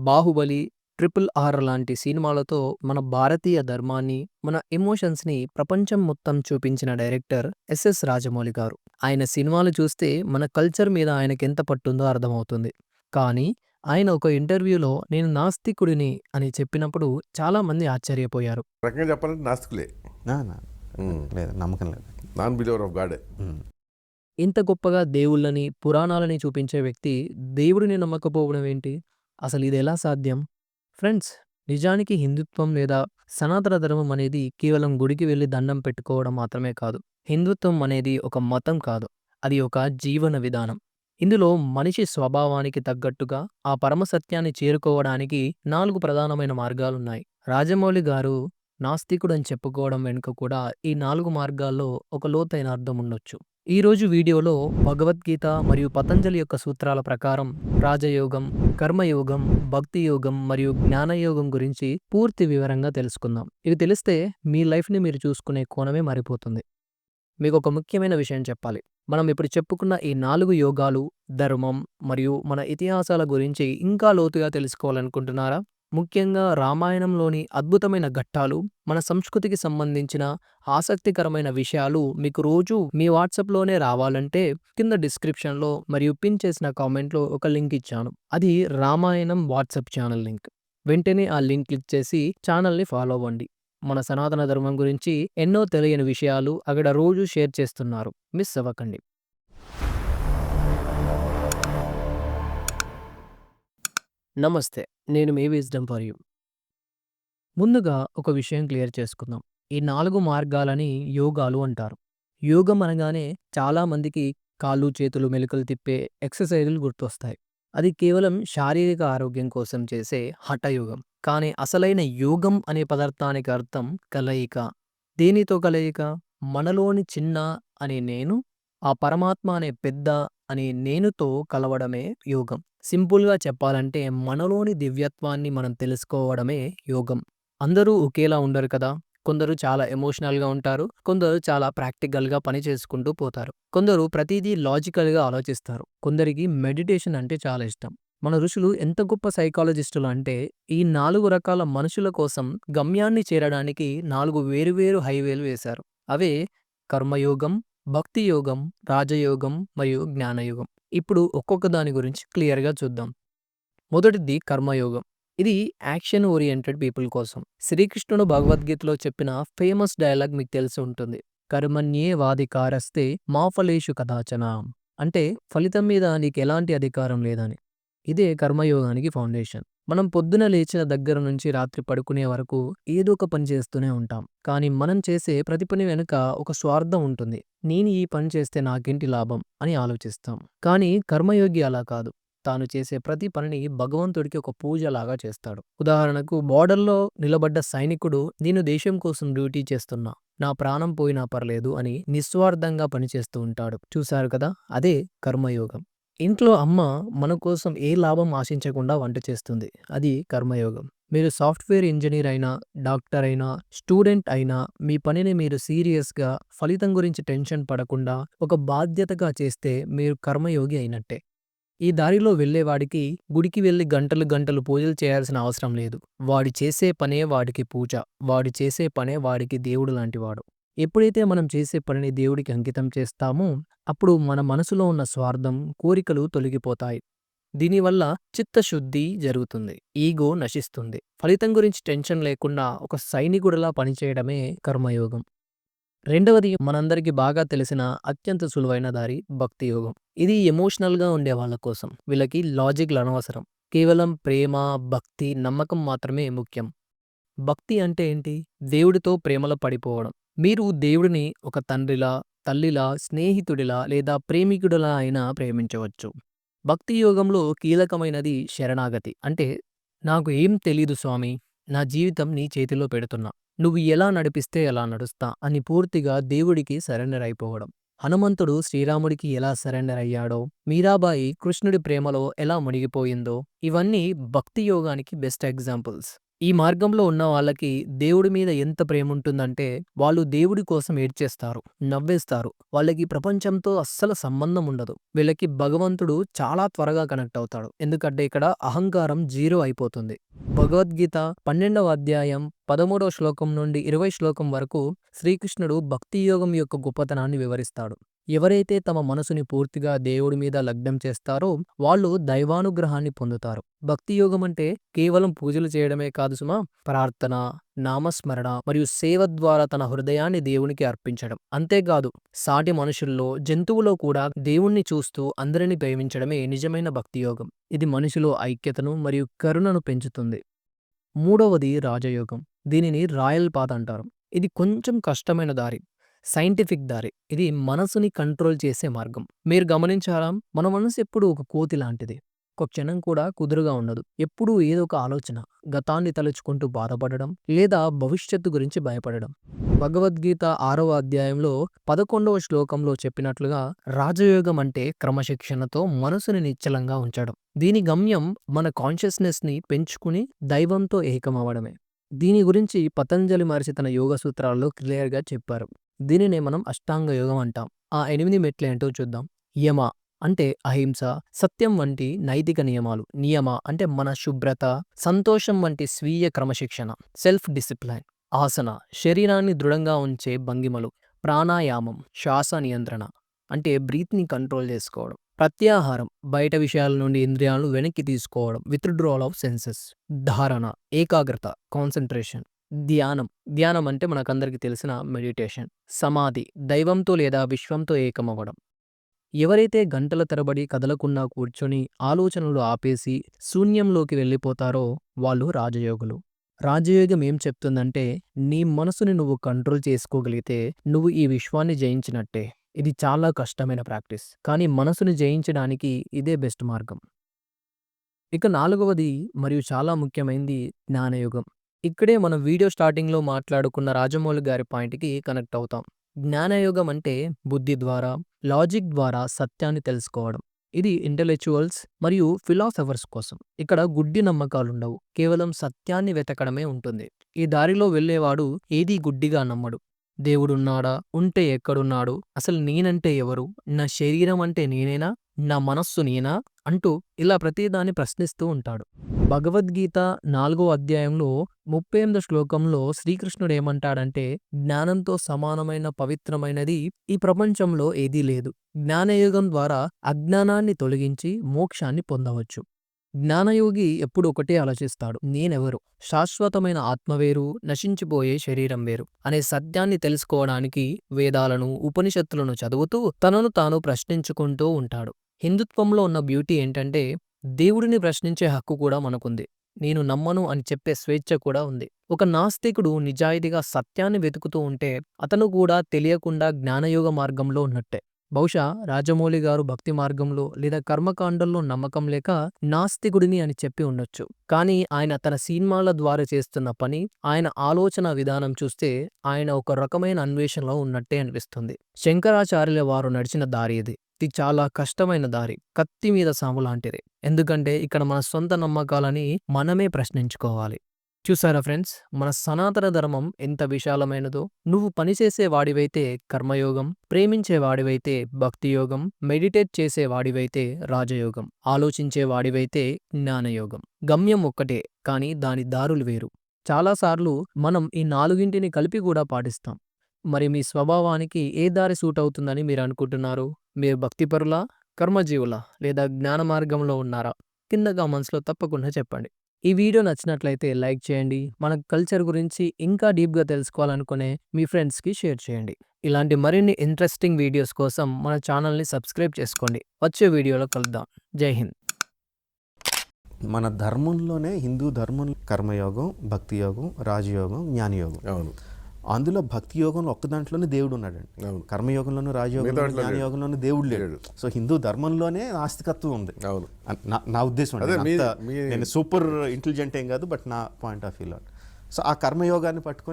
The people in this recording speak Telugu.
'బాహుబలి', 'ట్రిపుల్ ఆర్' లాంటి సినిమాలతో మన భారతీయ ధర్మాన్ని, మన ఎమోషన్స్‌ని ప్రపంచం మొత్తం చూపించిన డైరెక్టర్ ఎస్ఎస్ రాజమౌళి గారు. ఆయన సినిమాలు చూస్తే మన కల్చర్ మీద ఆయనకెంత పట్టుందో అర్థమవుతుంది. కానీ ఆయన ఒక ఇంటర్వ్యూలో 'నేను నాస్తికుడిని' అని చెప్పినప్పుడు చాలా మంది ఆశ్చర్యపోయారు. ఒక రకంగా చెప్పాలంటే నాస్తికులే నా, నా. లేదు నమ్మకం లేదు నాన్ బిలీవర్ ఆఫ్ గాడే ఉమ్. ఇంత గొప్పగా దేవుళ్ళని, పురాణాలని చూపించే వ్యక్తి దేవుడిని నమ్మకపోవడం ఏంటి? అసలు ఇదెలా సాధ్యం? ఫ్రెండ్స్ నిజానికి హిందుత్వం లేదా సనాతన ధర్మం అనేది కేవలం గుడికి వెళ్ళి దండం పెట్టుకోవడం మాత్రమే కాదు. హిందుత్వం అనేది ఒక మతం కాదు. అది ఒక జీవన విధానం. ఇందులో మనిషి స్వభావానికి తగ్గట్టుగా ఆ పరమ సత్యాన్ని చేరుకోవడానికి నాలుగు ప్రధానమైన మార్గాలున్నాయి. రాజమౌళి గారు నాస్తికుడని చెప్పుకోవడం వెనుక కూడా ఈ నాలుగు మార్గాల్లో ఒక లోతైన అర్థం ఉండొచ్చు. ఈరోజు వీడియోలో భగవద్గీత మరియు పతంజలి యొక్క సూత్రాల ప్రకారం రాజయోగం, కర్మయోగం, భక్తి యోగం మరియు జ్ఞానయోగం గురించి పూర్తి వివరంగా తెలుసుకుందాం. ఇవి తెలిస్తే మీ లైఫ్‌ని మీరు చూసుకునే కోణమే మారిపోతుంది. ఒక ముఖ్యమైన విషయం చెప్పాలి. మనం ఇప్పుడు చెప్పుకున్న ఈ నాలుగు యోగాలు, ధర్మం మరియు మన ఇతిహాసాల గురించి ఇంకా లోతుగా తెలుసుకోవాలనుకుంటున్నారా? ముఖ్యంగా రామాయణంలోని అద్భుతమైన ఘట్టాలు, మన సంస్కృతికి సంబంధించిన ఆసక్తికరమైన విషయాలు మీకు రోజూ మీ వాట్సాప్‌లోనే రావాలంటే కింద డిస్క్రిప్షన్‌లో మరియు పిన్ చేసిన కామెంట్‌లో ఒక లింక్ ఇచ్చాను. అది రామాయణం వాట్సాప్ ఛానల్ లింక్. వెంటనే ఆ లింక్ క్లిక్ చేసి ఛానల్‌ని ఫాలో అవ్వండి. మన సనాతన ధర్మం గురించి ఎన్నో తెలియని విషయాలు అక్కడ రోజూ షేర్ చేస్తున్నారు. మిస్ అవ్వకండి. నమస్తే. నేను మీ విజ్డమ్ ఫర్ యూ. ముందుగా ఒక విషయం క్లియర్ చేసుకుందాం. ఈ నాలుగు మార్గాలని యోగాలు అంటారు. యోగం అనగానే చాలా మందికి కాళ్ళు, చేతులు మెలికలు తిప్పే ఎక్సర్‌సైజులు గుర్తొస్తాయి. అది కేవలం శారీరక ఆరోగ్యం కోసం చేసే హఠయోగం. కానీ అసలైన యోగం అనే పదార్థానికి అర్థం కలయిక. దేనితో కలయిక? మనలోని చిన్న అనే నేను, ఆ పరమాత్మ అనే పెద్ద అనే నేనుతో కలవడమే యోగం. సింపుల్‌గా చెప్పాలంటే మనలోని దివ్యత్వాన్ని మనం తెలుసుకోవడమే యోగం. అందరూ ఒకేలా ఉండరు కదా! కొందరు చాలా ఎమోషనల్‌గా ఉంటారు. కొందరు చాలా ప్రాక్టికల్‌గా పని చేసుకుంటూ పోతారు. కొందరు ప్రతిదీ లాజికల్‌గా ఆలోచిస్తారు. కొందరికి మెడిటేషన్ అంటే చాలా ఇష్టం. మన ఋషులు ఎంత గొప్ప సైకాలజిస్టులు అంటే ఈ నాలుగు రకాల మనుషుల కోసం గమ్యాన్ని చేరడానికి నాలుగు వేరు వేరు హైవేలు వేశారు. అవే కర్మయోగం, భక్తి యోగం, రాజయోగం మరియు జ్ఞానయోగం. ఇప్పుడు ఒక్కొక్క దాని గురించి క్లియర్‌గా చూద్దాం. మొదటిది కర్మయోగం. ఇది యాక్షన్ ఓరియెంటెడ్ పీపుల్ కోసం. శ్రీకృష్ణుడు భగవద్గీతలో చెప్పిన ఫేమస్ డైలాగ్ మీకు తెలిసి ఉంటుంది. కర్మణ్యేవాధికారస్తే మా ఫలేషు కథాచన అంటే ఫలితం మీద నీకు ఎలాంటి అధికారం లేదని. ఇదే కర్మయోగానికి ఫౌండేషన్. మనం పొద్దున లేచిన దగ్గర నుంచి రాత్రి పడుకునే వరకు ఏదో ఒక పని చేస్తూనే ఉంటాం. కానీ మనం చేసే ప్రతి పని వెనుక ఒక స్వార్థం ఉంటుంది. నేను ఈ పని చేస్తే నాకేంటి లాభం అని ఆలోచిస్తాం. కానీ కర్మయోగి అలా కాదు. తాను చేసే ప్రతి పనిని భగవంతుడికి ఒక పూజలాగా చేస్తాడు. ఉదాహరణకు బోర్డర్‌లో నిలబడ్డ సైనికుడు నేను దేశం కోసం డ్యూటీ చేస్తున్నా. నా ప్రాణం పోయినా పర్లేదు అని నిస్వార్థంగా పనిచేస్తూ ఉంటాడు. చూశారు కదా! అదే కర్మయోగం. ఇంట్లో అమ్మ మన కోసం ఏ లాభం ఆశించకుండా వంట చేస్తుంది. అది కర్మయోగం. మీరు సాఫ్ట్‌వేర్ ఇంజనీర్ అయినా, డాక్టర్ అయినా, స్టూడెంట్ అయినా మీ పనిని మీరు సీరియస్‌గా ఫలితం గురించి టెన్షన్ పడకుండా ఒక బాధ్యతగా చేస్తే మీరు కర్మయోగి అయినట్టే. ఈ దారిలో వెళ్ళేవాడికి గుడికి వెళ్ళి గంటలు గంటలు పూజలు చేయాల్సిన అవసరం లేదు. వాడి చేసే పనే వాడికి పూజ. వాడు చేసే పనే వాడికి దేవుడు లాంటివాడు. ఎప్పుడైతే మనం చేసే పనిని దేవుడికి అంకితం చేస్తామో అప్పుడు మన మనసులో ఉన్న స్వార్థం, కోరికలు తొలగిపోతాయి. దీనివల్ల చిత్తశుద్ధి జరుగుతుంది. ఈగో నశిస్తుంది. ఫలితం గురించి టెన్షన్ లేకుండా ఒక సైనికుడిలా పనిచేయడమే కర్మయోగం. రెండవది మనందరికీ బాగా తెలిసిన అత్యంత సులువైన దారి భక్తి యోగం. ఇది ఎమోషనల్‌గా ఉండే వాళ్ళ కోసం. వీళ్ళకి లాజిక్‌లు అనవసరం. కేవలం ప్రేమ, భక్తి, నమ్మకం మాత్రమే ముఖ్యం. భక్తి అంటే ఏంటి? దేవుడితో ప్రేమలో పడిపోవడం. మీరు దేవుడిని ఒక తండ్రిలా, తల్లిలా, స్నేహితుడిలా లేదా ప్రేమికుడిలా అయినా ప్రేమించవచ్చు. భక్తి యోగంలో కీలకమైనది శరణాగతి. అంటే నాకు ఏం తెలీదు స్వామీ. నా జీవితం నీ చేతిలో పెడుతున్నా. నువ్వు ఎలా నడిపిస్తే అలా నడుస్తా అని పూర్తిగా దేవుడికి సరెండర్ అయిపోవడం. హనుమంతుడు శ్రీరాముడికి ఎలా సరెండర్ అయ్యాడో, మీరాబాయి కృష్ణుడి ప్రేమలో ఎలా మునిగిపోయిందో ఇవన్నీ భక్తి యోగానికి బెస్ట్ ఎగ్జాంపుల్స్. ఈ మార్గంలో ఉన్న వాళ్ళకి దేవుడి మీద ఎంత ప్రేమ ఉంటుందంటే వాళ్ళు దేవుడి కోసం ఏడ్చేస్తారు నవ్వేస్తారు. వాళ్ళకి ప్రపంచంతో అస్సలు సంబంధం ఉండదు. వీళ్ళకి భగవంతుడు చాలా త్వరగా కనెక్ట్ అవుతాడు. ఎందుకంటే ఇక్కడ అహంకారం జీరో అయిపోతుంది. భగవద్గీత పన్నెండవ అధ్యాయం పదమూడవ శ్లోకం నుండి ఇరవై శ్లోకం వరకు శ్రీకృష్ణుడు భక్తి యోగం యొక్క గొప్పతనాన్ని వివరిస్తాడు. ఎవరైతే తమ మనసుని పూర్తిగా దేవుడి మీద లగ్నం చేస్తారో వాళ్ళు దైవానుగ్రహాన్ని పొందుతారు. భక్తి యోగం అంటే కేవలం పూజలు చేయడమే కాదు సుమా ప్రార్థన నామస్మరణ మరియు సేవ ద్వారా తన హృదయాన్ని దేవునికి అర్పించడం. అంతేకాదు సాటి మనుషుల్లో జంతువులో కూడా దేవుణ్ణి చూస్తూ అందరిని ప్రేమించడమే నిజమైన భక్తి యోగం. ఇది మనిషిలో ఐక్యతను మరియు కరుణను పెంచుతుంది. మూడవది రాజయోగం. దీనిని రాయల్ పాత్ అంటారు. ఇది కొంచెం కష్టమైన దారి. సైంటిఫిక్ దారి. ఇది మనసుని కంట్రోల్ చేసే మార్గం. మీరు గమనించారా? మన మనసు ఎప్పుడు ఒక కోతి లాంటిది. ఒక క్షణం కూడా కుదురుగా ఉండదు. ఎప్పుడూ ఏదో ఒక ఆలోచన గతాన్ని తలుచుకుంటూ బాధపడడం లేదా భవిష్యత్తు గురించి భయపడడం. భగవద్గీత ఆరవ అధ్యాయంలో పదకొండవ శ్లోకంలో చెప్పినట్లుగా రాజయోగం అంటే క్రమశిక్షణతో మనసుని నిశ్చలంగా ఉంచడం. దీని గమ్యం మన కాన్షియస్నెస్ని పెంచుకుని దైవంతో ఏకమవడమే దీని గురించి పతంజలి మహర్షి తన యోగ సూత్రాల్లో క్లియర్గా చెప్పారు. దీనినే మనం అష్టాంగ యోగం అంటాం. ఆ ఎనిమిది మెట్లు ఏంటో చూద్దాం. యమ అంటే అహింస సత్యం వంటి నైతిక నియమాలు. నియమ అంటే మన శుభ్రత సంతోషం వంటి స్వీయ క్రమశిక్షణ సెల్ఫ్ డిసిప్లైన్. ఆసన శరీరాన్ని దృఢంగా ఉంచే భంగిమలు. ప్రాణాయామం శ్వాస నియంత్రణ అంటే బ్రీత్ని కంట్రోల్ చేసుకోవడం. ప్రత్యాహారం బయట విషయాల నుండి ఇంద్రియాలను వెనక్కి తీసుకోవడం. Withdrawal of senses. ధారణ ఏకాగ్రత కాన్సన్ట్రేషన్. ధ్యానం. ధ్యానం అంటే మనకందరికీ తెలిసిన మెడిటేషన్. సమాధి. దైవంతో లేదా విశ్వంతో ఏకమవ్వడం. ఎవరైతే గంటల తరబడి కదలకుండా కూర్చొని ఆలోచనలు ఆపేసి శూన్యంలోకి వెళ్ళిపోతారో వాళ్ళు రాజయోగులు. రాజయోగం ఏం చెప్తుందంటే నీ మనసుని నువ్వు కంట్రోల్ చేసుకోగలిగితే నువ్వు ఈ విశ్వాన్ని జయించినట్టే. ఇది చాలా కష్టమైన ప్రాక్టీస్. కానీ మనసుని జయించడానికి ఇదే బెస్ట్ మార్గం. ఇక నాలుగవది మరియు చాలా ముఖ్యమైనది జ్ఞానయుగం. ఇక్కడే మనం వీడియో స్టార్టింగ్లో మాట్లాడుకున్న రాజమౌళి గారి పాయింట్కి కనెక్ట్ అవుతాం. జ్ఞానయోగం అంటే బుద్ధి ద్వారా లాజిక్ ద్వారా సత్యాన్ని తెలుసుకోవడం. ఇది ఇంటలెక్చువల్స్ మరియు ఫిలాసఫర్స్ కోసం. ఇక్కడ గుడ్డి నమ్మకాలుండవు. కేవలం సత్యాన్ని వెతకడమే ఉంటుంది. ఈ దారిలో వెళ్ళేవాడు ఏదీ గుడ్డిగా నమ్మడు. దేవుడున్నాడా? ఉంటే ఎక్కడున్నాడు? అసలు నేనంటే ఎవరు? నా శరీరం అంటే నేనేనా? నా మనస్సు నేనా? అంటూ ఇలా ప్రతిదాన్ని ప్రశ్నిస్తూ ఉంటాడు. భగవద్గీత నాలుగో అధ్యాయంలో ముప్పై ఎనిమిదో శ్లోకంలో శ్రీకృష్ణుడు ఏమంటాడంటే జ్ఞానంతో సమానమైన పవిత్రమైనది ఈ ప్రపంచంలో ఏదీ లేదు. జ్ఞానయోగం ద్వారా అజ్ఞానాన్ని తొలగించి మోక్షాన్ని పొందవచ్చు. జ్ఞానయోగి ఎప్పుడు ఒకటే ఆలోచిస్తాడు. నేనెవరు? శాశ్వతమైన ఆత్మ వేరు నశించిపోయే శరీరం వేరు అనే సత్యాన్ని తెలుసుకోవడానికి వేదాలను ఉపనిషత్తులను చదువుతూ తనను తాను ప్రశ్నించుకుంటూ ఉంటాడు. హిందుత్వంలో ఉన్న బ్యూటీ ఏంటంటే దేవుడిని ప్రశ్నించే హక్కు కూడా మనకుంది. నేను నమ్మను అని చెప్పే స్వేచ్ఛ కూడా ఉంది. ఒక నాస్తికుడు నిజాయితీగా సత్యాన్ని వెతుకుతూ ఉంటే అతను కూడా తెలియకుండా జ్ఞానయోగ మార్గంలో ఉన్నట్టే. బహుశా రాజమౌళి గారు భక్తి మార్గంలో లేదా కర్మకాండంలో నమ్మకం లేక నాస్తికుడిని అని చెప్పి ఉండొచ్చు. కానీ ఆయన తన సినిమాల ద్వారా చేస్తున్న పని ఆయన ఆలోచన విధానం చూస్తే ఆయన ఒక రకమైన అన్వేషణలో ఉన్నట్టే అనిపిస్తుంది. శంకరాచార్యుల వారు నడిచిన దారి ఇది. ఇది చాలా కష్టమైన దారి. కత్తి మీద సాము లాంటిది. ఎందుకంటే ఇక్కడ మన సొంత నమ్మకాలని మనమే ప్రశ్నించుకోవాలి. చూసారా ఫ్రెండ్స్? మన సనాతన ధర్మం ఎంత విశాలమైనదో. నువ్వు పనిచేసే వాడివైతే కర్మయోగం ప్రేమించే వాడివైతే భక్తి యోగం మెడిటేట్ చేసే వాడివైతే రాజయోగం ఆలోచించే వాడివైతే జ్ఞానయోగం. గమ్యం ఒక్కటే కానీ దాని దారులు వేరు. చాలాసార్లు మనం ఈ నాలుగింటిని కలిపి కూడా పాటిస్తాం. మరి మీ స్వభావానికి ఏ దారి సూట్ అవుతుందని మీరు అనుకుంటున్నారు మీరు భక్తిపరులా కర్మజీవులా లేదా జ్ఞాన మార్గంలో ఉన్నారా? కింద కామెంట్స్లో తప్పకుండా చెప్పండి. ఈ వీడియో నచ్చినట్లయితే లైక్ చేయండి మన కల్చర్ గురించి ఇంకా డీప్గా తెలుసుకోవాలనుకునే మీ ఫ్రెండ్స్కి షేర్ చేయండి. ఇలాంటి మరిన్ని ఇంట్రెస్టింగ్ వీడియోస్ కోసం మన ఛానల్ని సబ్స్క్రైబ్ చేసుకోండి. వచ్చే వీడియోలో కలుద్దాం. జై హింద్. మన ధర్మంలోనే హిందూ ధర్మం కర్మయోగం భక్తి యోగం రాజయోగం జ్ఞానయోగం. అవును. అందులో భక్తి యోగంలో ఒక్క దాంట్లోనే దేవుడు ఉన్నాడండి. కర్మయోగంలోనూ రాజయోగంలో మిగతా వాటిలో లేడు. జ్ఞానయోగంలోనూ దేవుడు లేడు. సో హిందూ ధర్మంలోనే నాస్తికత్వం ఉంది. నా- ఉద్దేశం నేను సూపర్ ఇంటెలిజెంట్ ఏం కాదు బట్ నా పాయింట్ ఆఫ్ వ్యూలో. సో ఆ కర్మయోగాన్ని పట్టుకొని